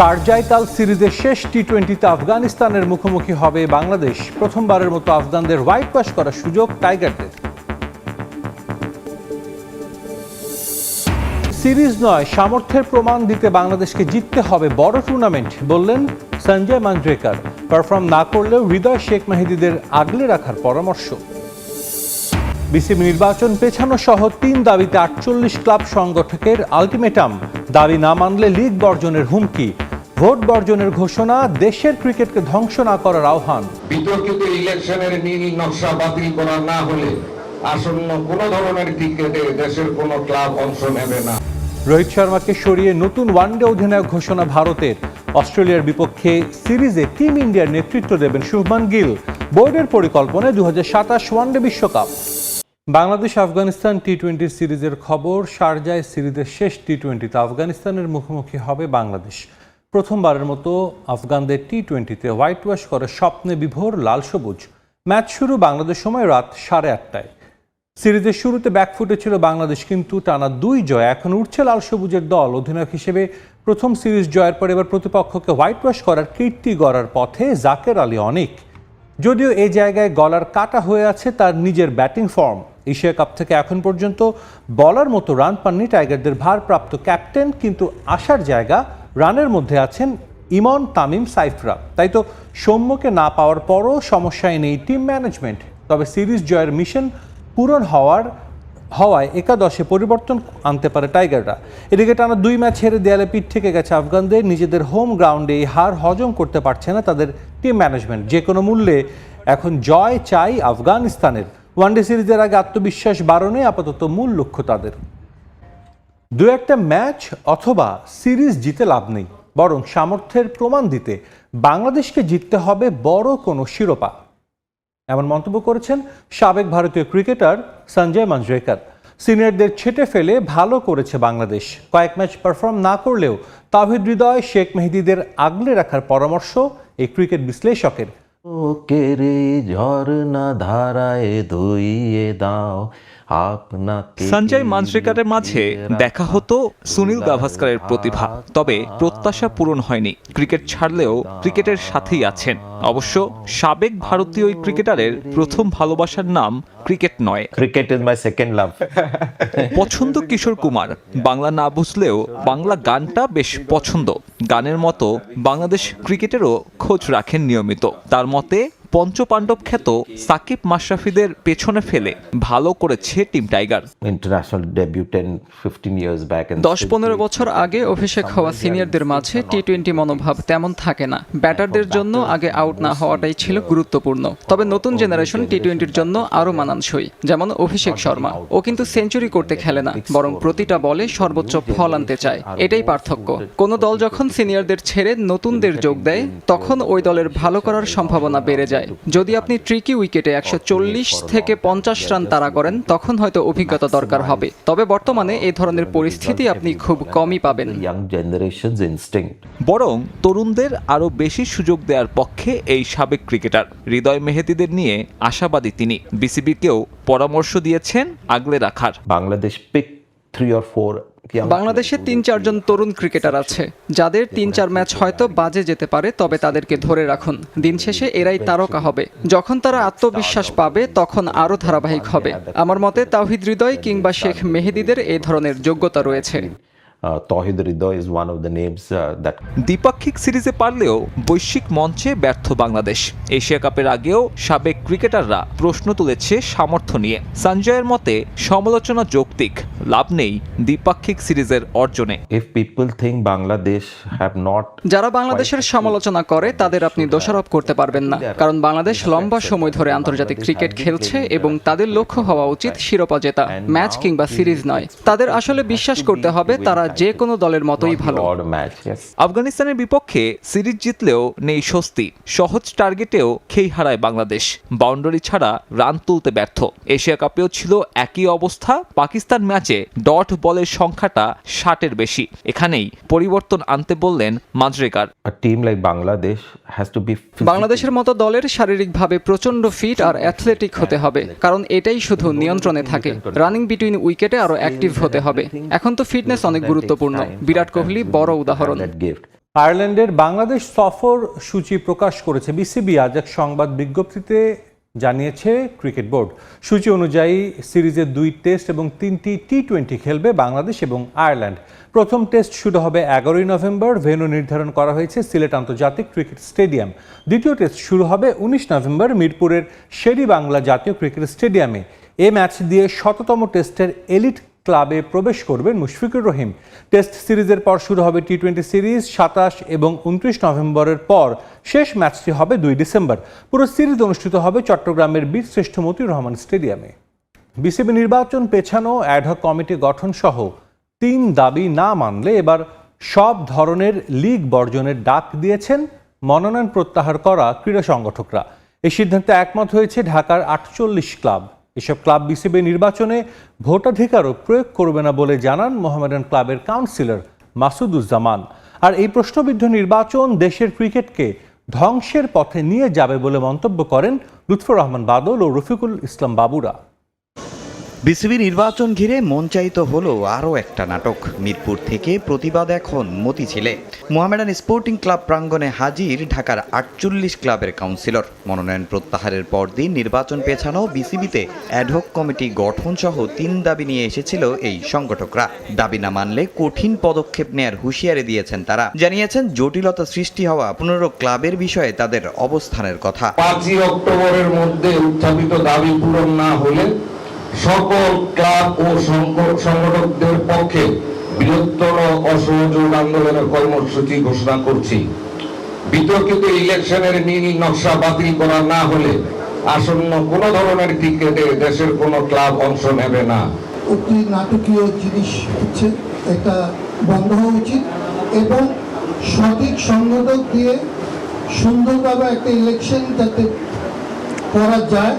শারজায় সিরিজের শেষ টি টোয়েন্টিতে আফগানিস্তানের মুখোমুখি হবে বাংলাদেশ। প্রথমবারের মতো আফগানদের হোয়াইট ওয়াশ করার সুযোগ টাইগারদের। সিরিজ নয়, সামর্থ্যের প্রমাণ দিতে বাংলাদেশকে জিততে হবে বড় টুর্নামেন্ট বললেন সঞ্জয় মাঞ্জরেকর পারফর্ম না করলেও হৃদয় শেখ মেহেদিদের আগলে রাখার পরামর্শ। বিসিবি নির্বাচন পেছানো সহ তিন দাবিতে আটচল্লিশ ক্লাব সংগঠকের আলটিমেটাম। দাবি না মানলে লিগ বর্জনের হুমকি। ভোট বর্জনের ঘোষণা দেশের ক্রিকেটকে ধ্বংস না করার আহ্বান। বিতর্কিত ইলেকশনের নীল নকশা বাতিল করা না হলে আসন্ন কোনো ধরনের ক্রিকেটে দেশের কোনো ক্লাব অংশ নেবে না। রোহিত শর্মাকে সরিয়ে নতুন ওয়ানডে অধিনায়ক ঘোষণা ভারতের। অস্ট্রেলিয়ার বিপক্ষে সিরিজে টিম ইন্ডিয়ার নেতৃত্ব দেবেন শুভমান গিল। বোর্ডের পরিকল্পনায় দু সাতাশ ওয়ানডে বিশ্বকাপ। বাংলাদেশ আফগানিস্তান টি টোয়েন্টি সিরিজের খবর শারজায় সিরিজের শেষ টি টোয়েন্টিতে আফগানিস্তানের মুখোমুখি হবে বাংলাদেশ। প্রথমবারের মতো আফগানদের টি টোয়েন্টিতে হোয়াইট ওয়াশ করে স্বপ্নে বিভোর লাল সবুজ। ম্যাচ শুরু বাংলাদেশ সময় রাত সাড়ে আটটায়। সিরিজের শুরুতে ব্যাকফুটে ছিল বাংলাদেশ, কিন্তু টানা দুই জয়, এখন উঠছে লাল সবুজের দল। অধিনায়ক হিসেবে প্রথম সিরিজ জয়ের পর এবার প্রতিপক্ষকে হোয়াইট ওয়াশ করার কীর্তি গড়ার পথে জাকের আলী অনেক। যদিও এই জায়গায় গলার কাটা হয়ে আছে তার নিজের ব্যাটিং ফর্ম এশিয়া কাপ থেকে এখন পর্যন্ত বলার মতো রান পাননি টাইগারদের ভারপ্রাপ্ত ক্যাপ্টেন কিন্তু আসার জায়গা রানের মধ্যে আছেন ইমন তামিম সাইফরা। তাই তো সৌম্যকে না পাওয়ার পরও সমস্যায় নেই টিম ম্যানেজমেন্ট। তবে সিরিজ জয়ের মিশন পূরণ হওয়ার, হওয়ায় একাদশে পরিবর্তন আনতে পারে টাইগাররা। এদিকে টানা দুই ম্যাচ হেরে দেয়ালে পিঠ থেকে গেছে আফগানদের। নিজেদের হোম গ্রাউন্ডে এই হার হজম করতে পারছে না তাদের টিম ম্যানেজমেন্ট। যে কোনো মূল্যে এখন জয় চাই আফগানিস্তানের। ওয়ানডে সিরিজের আগে আত্মবিশ্বাস বাড়ানোই আপাতত মূল লক্ষ্য তাদের। দু একটা ম্যাচ অথবা সিরিজ জিতে লাভ নেই, বরং সামর্থ্যের প্রমাণ দিতে বাংলাদেশকে জিততে হবে বড় কোনো শিরোপা। এমন মন্তব্য করেছেন সাবেক ভারতীয় ক্রিকেটার সঞ্জয় মাঞ্জরেকর। সিনিয়রদের ছেটে ফেলে ভালো করেছে বাংলাদেশ। কয়েক ম্যাচ পারফর্ম না করলেও তাহিদ হৃদয়, শেখ মেহেদিদের আগলে রাখার পরামর্শ এই ক্রিকেট বিশ্লেষকের। কেরে ঝর্ণা ধারায় ধুইয়ে দাও সঞ্জয় মানসিকারের মাঝে দেখা হতো সুনীল গাভাস্কারের প্রতিভা তবে প্রত্যাশা পূরণ হয়নি। ক্রিকেট ছাড়লেও ক্রিকেটের সাথেই আছেন। অবশ্য সাবেক ভারতীয় ওই ক্রিকেটারের প্রথম ভালোবাসার নাম ক্রিকেট নয়। Cricket is my second love. পছন্দ কিশোর কুমার। বাংলা না বুঝলেও বাংলা গানটা বেশ পছন্দ। গানের মতো বাংলাদেশ ক্রিকেটেরও খোঁজ রাখেন নিয়মিত। তার মতে পঞ্চপাণ্ডব খ্যাত সাকিব মাশরাফিদের পেছনে ফেলে ভালো করেছে team tiger. International debutant fifteen years back দশ পনেরো বছর আগে অভিষেক হওয়া সিনিয়রদের মাঝে টি টোয়েন্টি মনোভাব তেমন থাকে না। ব্যাটারদের জন্য আগে আউট না হওয়াটাই ছিল গুরুত্বপূর্ণ। তবে নতুন জেনারেশন টি টোয়েন্টির জন্য আরও মানানসই। যেমন অভিষেক শর্মা। ও কিন্তু সেঞ্চুরি করতে খেলে না বরং প্রতিটা বলে সর্বোচ্চ ফল আনতে চায়। এটাই পার্থক্য। কোনো দল যখন সিনিয়রদের ছেড়ে নতুনদের যোগ দেয় তখন ওই দলের ভালো করার সম্ভাবনা বেড়ে যায়। যদি আপনি ট্রিকি উইকেটে একশো চল্লিশ থেকে পঞ্চাশ রান তাড়া করেন তখন হয়তো অভিজ্ঞতা দরকার হবে। তবে বর্তমানে এই ধরনের পরিস্থিতি আপনি খুব কমই পাবেন। ইয়াং বরং তরুণদের আরও বেশি সুযোগ দেওয়ার পক্ষে এই সাবেক ক্রিকেটার হৃদয় মেহেদিদের নিয়ে আশাবাদী তিনি। বিসিবিকেও পরামর্শ দিয়েছেন আগলে রাখার। Bangladesh pick three or four বাংলাদেশে তিন চারজন তরুণ ক্রিকেটার আছে যাদের তিন চার ম্যাচ হয়তো বাজে যেতে পারে তবে তাদেরকে ধরে রাখুন। দিন শেষে এরাই তারকা হবে। যখন তারা আত্মবিশ্বাস পাবে তখন আরও ধারাবাহিক হবে। আমার মতে তাওহিদ হৃদয় কিংবা শেখ মেহেদিদের এই ধরনের যোগ্যতা রয়েছে। Towhid Hridoy is one of the names that দ্বিপাক্ষিক সিরিজে পারলেও বৈশ্বিক মঞ্চে ব্যর্থ বাংলাদেশ। এশিয়া কাপের আগেও সাবেক ক্রিকেটাররা প্রশ্ন তুলেছে সামর্থ্য নিয়ে। সঞ্জয়ের মতে সমালোচনা যৌক্তিক। লাভ নেই দ্বিপাক্ষিক সিরিজের অর্জনে। If people think Bangladesh have not যারা বাংলাদেশের সমালোচনা করে তাদের আপনি দোষারোপ করতে পারবেন না। কারণ বাংলাদেশ লম্বা সময় ধরে আন্তর্জাতিক ক্রিকেট খেলছে এবং তাদের লক্ষ্য হওয়া উচিত শিরোপা জেতা ম্যাচ কিংবা সিরিজ নয়। তাদের আসলে বিশ্বাস করতে হবে তারা যে কোনো দলের মতোই ভালো। আফগানিস্তানের বিপক্ষে সিরিজ জিতলেও নেই স্বস্তি। সহজ টার্গেটেও খেই হারায় বাংলাদেশ। বাউন্ডারি ছাড়া রান তুলতে ব্যর্থ। এশিয়া কাপেও ছিল একই অবস্থা পাকিস্তান ম্যাচে ডট বলের সংখ্যাটা ষাটের বেশি। এখানেই পরিবর্তন আনতে বললেন মাজরেকার Bangladesh has to বাংলাদেশের মতো দলের শারীরিকভাবে প্রচণ্ড ফিট আর অ্যাথলেটিক হতে হবে কারণ এটাই শুধু নিয়ন্ত্রণে থাকে। রানিং বিটুইন উইকেটে আরও অ্যাক্টিভ হতে হবে। এখন তো ফিটনেস অনেক গুরুত্বপূর্ণ। বিরাট কোহলি বড় উদাহরণ। আয়ারল্যান্ডের বাংলাদেশ সফর সূচি প্রকাশ করেছে বিসিবি। আজ এক সংবাদ বিজ্ঞপ্তিতে জানিয়েছে ক্রিকেট বোর্ড। সূচি অনুযায়ী সিরিজের দুই টেস্ট এবং তিনটি টি টোয়েন্টি খেলবে বাংলাদেশ এবং আয়ারল্যান্ড। প্রথম টেস্ট শুরু হবে এগারোই নভেম্বর। ভেন্যু নির্ধারণ করা হয়েছে সিলেট আন্তর্জাতিক ক্রিকেট স্টেডিয়াম। দ্বিতীয় টেস্ট শুরু হবে উনিশ নভেম্বর মিরপুরের শেরি বাংলা জাতীয় ক্রিকেট স্টেডিয়ামে। এ ম্যাচ দিয়ে শততম টেস্টের এলিট ক্লাবে প্রবেশ করবেন মুশফিকুর রহিম। টেস্ট সিরিজের পর শুরু হবে টি টোয়েন্টি সিরিজ সাতাশ এবং উনত্রিশ নভেম্বরের পর শেষ ম্যাচটি হবে দুই ডিসেম্বর। পুরো সিরিজ অনুষ্ঠিত হবে চট্টগ্রামের বীর শ্রেষ্ঠ মতিউর রহমান স্টেডিয়ামে। বিসিবি নির্বাচন পেছানো অ্যাডহক কমিটি গঠন সহ তিন দাবি না মানলে এবার সব ধরনের লিগ বর্জনের ডাক দিয়েছেন মনোনয়ন প্রত্যাহার করা ক্রীড়া সংগঠকরা। এই সিদ্ধান্তে একমত হয়েছে ঢাকার আটচল্লিশ ক্লাব। এসব ক্লাব বিসিবি নির্বাচনে ভোটাধিকারও প্রয়োগ করবে না বলে জানান মোহামেডান ক্লাবের কাউন্সিলর মাসুদুজ্জামান। আর এই প্রশ্নবিদ্ধ নির্বাচন দেশের ক্রিকেটকে ধ্বংসের পথে নিয়ে যাবে বলে মন্তব্য করেন লুৎফর রহমান বাদল ও রফিকুল ইসলাম বাবুরা। বিসিবি নির্বাচন ঘিরে মঞ্চায়িত হলো আরও একটা নাটক। মিরপুর থেকে প্রতিবাদ এখন মতিঝিলে মোহামেডান স্পোর্টিং ক্লাব প্রাঙ্গণে হাজির ঢাকার আটচল্লিশ ক্লাবের কাউন্সিলর। মনোনয়ন প্রত্যাহারের পরদিন নির্বাচন পেছানো বিসিবিতে অ্যাডহক কমিটি গঠন সহ তিন দাবি নিয়ে এসেছিল এই সংগঠকরা। দাবি না মানলে কঠিন পদক্ষেপ নেয়ার হুঁশিয়ারি দিয়েছেন তারা। জানিয়েছেন, জটিলতা সৃষ্টি হওয়া পনেরো ক্লাবের বিষয়ে তাদের অবস্থানের কথা। পাঁচই অক্টোবরের মধ্যে উত্থাপিত দাবি পূরণ না হলে সকল ক্লাব ও সংগ- সংগঠকদের পক্ষে বৃহত্তর অসহযোগ আন্দোলনের কর্মসূচি ঘোষণা করছি। বিতর্কিত ইলেকশনের নীল নকশা বাতিল করা না হলে আসন্ন কোন ধরনের ক্রিকেটে দেশের কোনো ক্লাব অংশ নেবে না। অতি নাটকীয় জিনিস হচ্ছে, এটা বন্ধ হওয়া উচিত এবং সঠিক সংগঠক দিয়ে সুন্দরভাবে একটা ইলেকশন যাতে করা যায়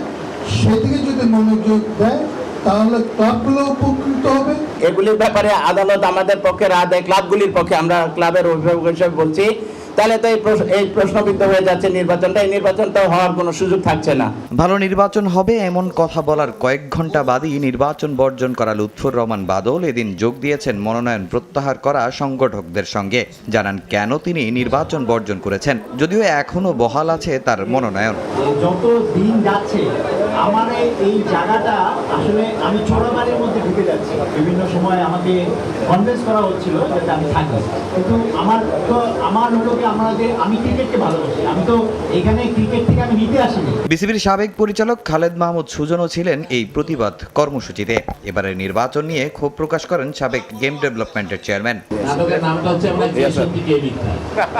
সেদিকে যদি মনোযোগ দেয় তাহলে ক্লাবগুলো উপকৃত হবে। এগুলির ব্যাপারে আদালত আমাদের পক্ষে রায় দেয় ক্লাবগুলির পক্ষে আমরা ক্লাবের অভিভাবক হিসেবে বলছি। তাহলে তো এই প্রশ্ন- এই প্রশ্নবিদ্ধ হয়ে যাচ্ছে নির্বাচনটা। এই নির্বাচনটা হওয়ার কোনো সুযোগ থাকছে না। ভালো নির্বাচন হবে এমন কথা বলার কয়েক ঘণ্টা বাদই নির্বাচন বর্জন করা লুৎফুর রহমান বাদল। এদিন যোগ দিয়েছেন মনোনয়ন প্রত্যাহার করা সংগঠকদের সঙ্গে। জানান কেন তিনি নির্বাচন বর্জন করেছেন? যদিও এখনও বহাল আছে তার মনোনয়ন। যত দিন যাচ্ছে আমার এই- জায়গাটা আসলে আমি চোরাবাড়ির মধ্যে ঢুকে যাচ্ছি। বিভিন্ন সময় আমাকে কনভিন্স করা হচ্ছিল যাতে আমি থাকি। কিন্তু আমার তো আমার হলো কি আমাদের আমি ক্রিকেটকে ভালোবাসি। আমি তো এখানে ক্রিকেট থেকে আমি নিতে আসিনি। বিসিবির সাবেক পরিচালক খালেদ মাহমুদ সুজনও ছিলেন এই প্রতিবাদ কর্মসূচিতে। এবারের নির্বাচন নিয়ে ক্ষোভ প্রকাশ করেন সাবেক গেম ডেভেলপমেন্টের চেয়ারম্যান। নাটকের নামটা হচ্ছে আমরা কে সত্যি কে মিথ্যা।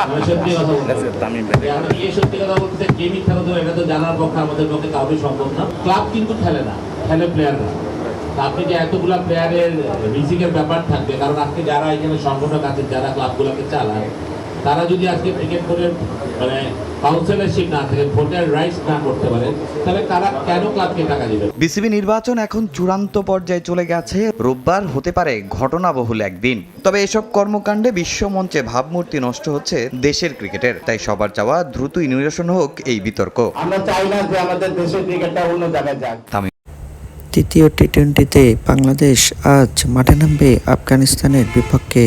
আমরা সত্যি কথা বলতে আমরা কে সত্যি কথা বলতে কে মিথ্যা কথা এটা তো জানার পক্ষে আমাদের পক্ষে কাউকে সম্ভব না। ক্লাব কিন্তু খেলে না, খেলে প্লেয়াররা আপনি যে এতগুলা প্লেয়ারের রিজিকের ব্যাপার থাকবে, কারণ আজকে যারা এখানে সংগঠক আছে যারা ক্লাবগুলোকে চালায় তারা যদি আজকে ক্রিকেট বোর্ডের মানে কাউন্সিলরশিপ না থাকে ভোটের রাইটস না করতে পারে তাহলে তারা কেন ক্লাবকে টাকা দেবে? বিসিবি নির্বাচন এখন চূড়ান্ত পর্যায়ে চলে গেছে। রোববার হতে পারে ঘটনাবহুল একদিন। তবে এসব কর্মকাণ্ডে বিশ্বমঞ্চে ভাবমূর্তি নষ্ট হচ্ছে দেশের ক্রিকেটের। তাই সবার চাওয়া দ্রুতই নিরসন হোক এই বিতর্ক। আমরা চাই না যে আমাদের দেশের ক্রিকেটটা অন্য জায়গায় যাক। তৃতীয় টি টোয়েন্টিতে বাংলাদেশ আজ মাঠে নামবে আফগানিস্তানের বিপক্ষে।